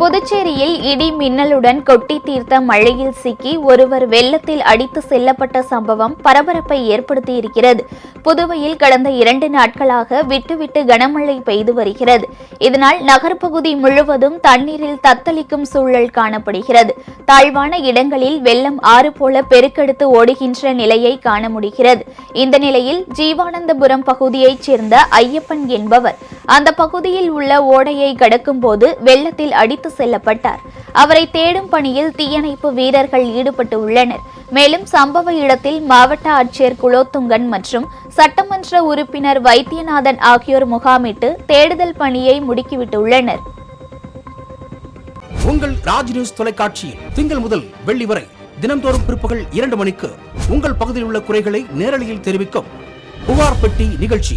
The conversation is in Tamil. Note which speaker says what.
Speaker 1: புதுச்சேரியில் இடி மின்னலுடன் கொட்டி தீர்த்த மழையில் சிக்கி ஒருவர் வெள்ளத்தில் அடித்து செல்லப்பட்ட சம்பவம் பரபரப்பை ஏற்படுத்தியிருக்கிறது. புதுவையில் கடந்த இரண்டு நாட்களாக விட்டுவிட்டு கனமழை பெய்து வருகிறது. இதனால் நகர்ப்பகுதி முழுவதும் தண்ணீரில் தத்தளிக்கும் சூழல் காணப்படுகிறது. தாழ்வான இடங்களில் வெள்ளம் ஆறு போல பெருக்கெடுத்து ஓடுகின்ற நிலையை காண முடிகிறது. இந்த நிலையில் ஜீவானந்தபுரம் பகுதியைச் சேர்ந்த ஐயப்பன் என்பவர் அந்த பகுதியில் உள்ள ஓடையை கடக்கும் போது வெள்ளத்தில் அடித்து செல்லப்பட்டார். அவரை தேடும் பணியில் தீயணைப்பு வீரர்கள் ஈடுபட்டு உள்ளனர் மேலும் சம்பவ இடத்தில் மாவட்ட ஆட்சியர் குலோத்துங்கன் மற்றும் சட்டமன்ற உறுப்பினர் வைத்தியநாதன் ஆகியோர் முகாமிட்டு தேடுதல் பணியை முடுக்கிவிட்டுள்ளனர்.
Speaker 2: உங்கள் ராஜ் நியூஸ் தொலைக்காட்சியில் திங்கள் முதல் வெள்ளி வரை தினந்தோறும் பிற்பகல் இரண்டு மணிக்கு உங்கள் பகுதியில் உள்ள குறைகளை நேரலையில் தெரிவிக்கும் புகார் பெட்டி நிகழ்ச்சி.